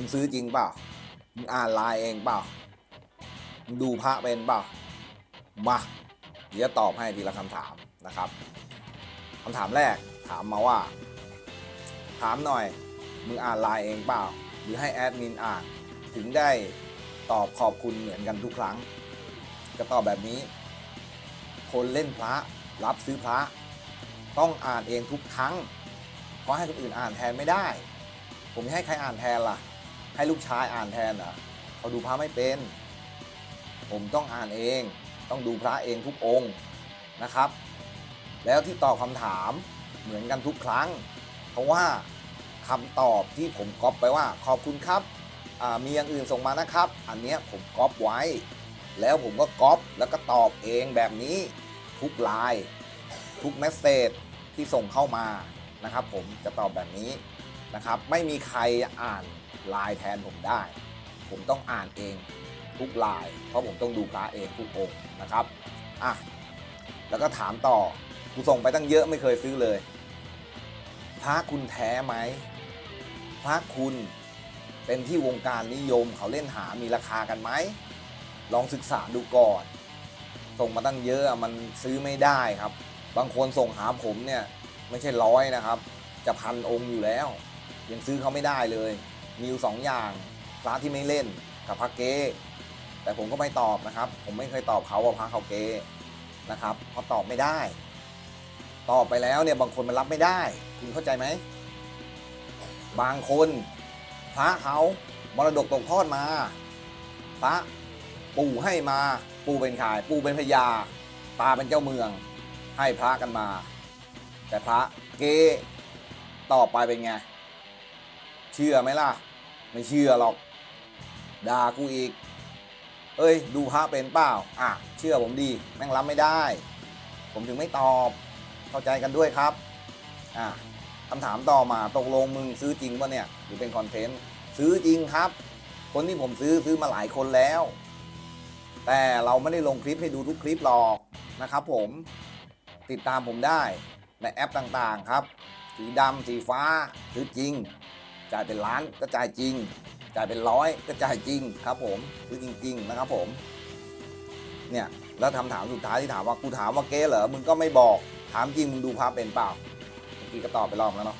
มึงซื้อจริงเปล่า มึงอ่านไลน์เองเปล่า มึงดูพระเป็นเปล่า มาเดี๋ยวตอบให้ทีละคำถามนะครับคำถามแรกถามมาว่า ถามหน่อย มึงอ่านไลน์เองเปล่า หรือให้แอดมินอ่าน ถึงได้ตอบขอบคุณเหมือนกันทุกครั้ง จะตอบแบบนี้ คนเล่นพระรับซื้อพระ ต้องอ่านเองทุกครั้ง เพราะให้คนอื่นอ่านแทนไม่ได้ ผมให้ใครอ่านแทนล่ะ ให้ลูกชายอ่านแทนเหรอเขาดูพระไม่เป็น ผมต้องอ่านเอง ต้องดูพระเองทุกองค์นะครับ แล้วที่ตอบคำถามเหมือนกันทุกครั้ง เพราะว่าคำตอบที่ผมก๊อปไปว่าขอบคุณครับมีอย่างอื่นส่งมานะครับ อันนี้ผมก๊อปไว้ แล้วผมก็ก๊อปแล้วก็ตอบเองแบบนี้ทุกไลน์ทุกเมสเซจที่ส่งเข้ามานะครับ ผมจะตอบแบบนี้ นะครับไม่มีใครอ่านลน์แทนผมได้ ผมต้องอ่านเองทุกลน์เพราะผมต้องดูพระเองทุกองค์นะครับอะแล้วก็ถามต่อกูส่งไปตั้งเยอะไม่เคยซื้อเลย พระคุณแท้ไหมพระคุณเป็นที่วงการนิยมเขาเล่นหามีราคากันไหมลองศึกษาดูก่อน ส่งมาตั้งเยอะมันซื้อไม่ได้ครับ บางคนส่งหาผมเนี่ยไม่ใช่ร้อยนะครับ จะพันองค์อยู่แล้ว ยังซื้อเขาไม่ได้เลย มีอยู่สองอย่างพระที่ไม่เล่นกับพระเกแต่ผมก็ไม่ตอบนะครับ ผมไม่เคยตอบเขาว่าพระเขาเกนะครับเพราะตอบไม่ได้ ตอบไปแล้วเนี่ยบางคนมันรับไม่ได้ คุณเข้าใจไหม บางคนพระเขามรดกตกทอดมา พระปู่ให้มาปู่เป็นขาย ปู่เป็นพญาตาเป็นเจ้าเมือง ให้พระกันมา แต่พระเกต่อไปเป็นไง ชื่อไหมล่ะ ไม่เชื่อหรอก ด่ากูอีก เอ้ย ดูพระเป็นเปล่า อะ เชื่อผมดีแม่งรับไม่ได้ ผมถึงไม่ตอบ เข้าใจกันด้วยครับ อะคำถามต่อมาตกลงมึงซื้อจริงป่ะเนี่ย หรือเป็นคอนเทนต์ ซื้อจริงครับ คนที่ผมซื้อซื้อมาหลายคนแล้ว แต่เราไม่ได้ลงคลิปให้ดูทุกคลิปหรอกนะครับผมติดตามผมได้ในแอปต่างๆครับ สีดำสีฟ้าซื้อจริง จ่ายเป็นล้านก็จ่ายจริง จ่ายเป็นร้อยก็จ่ายจริงครับผมซื้อจริง ๆ นะครับผมเนี่ยแล้วคำถามสุดท้ายที่ถามว่ากูถามว่าเก๊เหรอมึงก็ไม่บอกถามจริงมึงดูภาพเป็นเปล่าเมื่อกี้ก็ตอบไปรอบแล้วเนาะ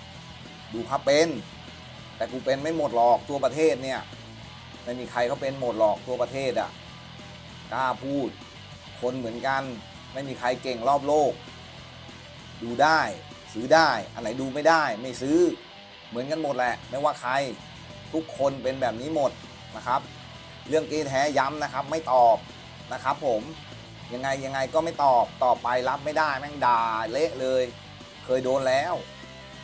ดูภาพเป็น แต่กูเป็นไม่หมดหรอกทั่วประเทศเนี่ยไม่มีใครเขาเป็นหมดหรอกทั่วประเทศอะ่ะกล้าพูด คนเหมือนกันไม่มีใครเก่งรอบโลก ดูได้ซื้อได้ อันไหนดูไม่ได้ไม่ซื้อ เหมือนกันหมดแหละ ไม่ว่าใครทุกคนเป็นแบบนี้หมดนะครับ เรื่องเกย์แท้ย้ำนะครับ ไม่ตอบนะครับ ผมยังไงยังไงก็ไม่ตอบต่อไปรับไม่ได้แม่งด่าเละเลย เคยโดนแล้ว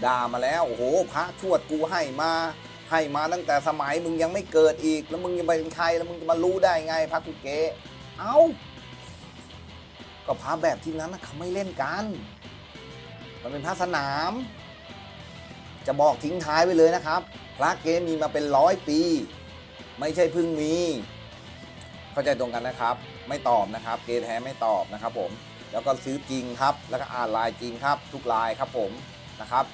ด่ามาแล้วโอ้โหพระชวดกูให้มาให้มาตั้งแต่สมัยมึงยังไม่เกิดอีก แล้วมึงจะไปเป็นใครแล้วมึงจะมารู้ได้ไงพระกูเกเอ้าก็พระแบบที่นั้นนะเขาไม่เล่นกัน มันเป็นพระสนาม จะบอกทิ้งท้ายไว้เลยนะครับ พระเกมีมาเป็นร้อยปี ไม่ใช่เพิ่งมี เข้าใจตรงกันนะครับ ไม่ตอบนะครับ เกแท้ไม่ตอบนะครับ ผม แล้วก็ซื้อจริงครับ แล้วก็อ่านลน์จริงครับ ทุกลน์ครับผมนะครับ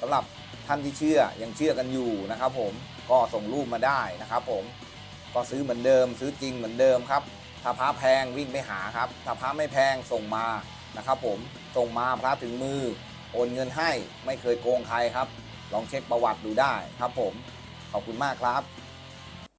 สำหรับท่านที่เชื่อยังเชื่อกันอยู่นะครับ ผมก็ส่งรูปมาได้นะครับ ผมก็ซื้อเหมือนเดิม ซื้อจริงเหมือนเดิมครับถ้าพระแพงวิ่งไปหาครับถ้าพระไม่แพงส่งมานะครับ ผมส่งมาพระถึงมือ โอนเงินให้ไม่เคยโกงใครครับ ลองเช็คประวัติดูได้ครับผม ขอบคุณมากครับ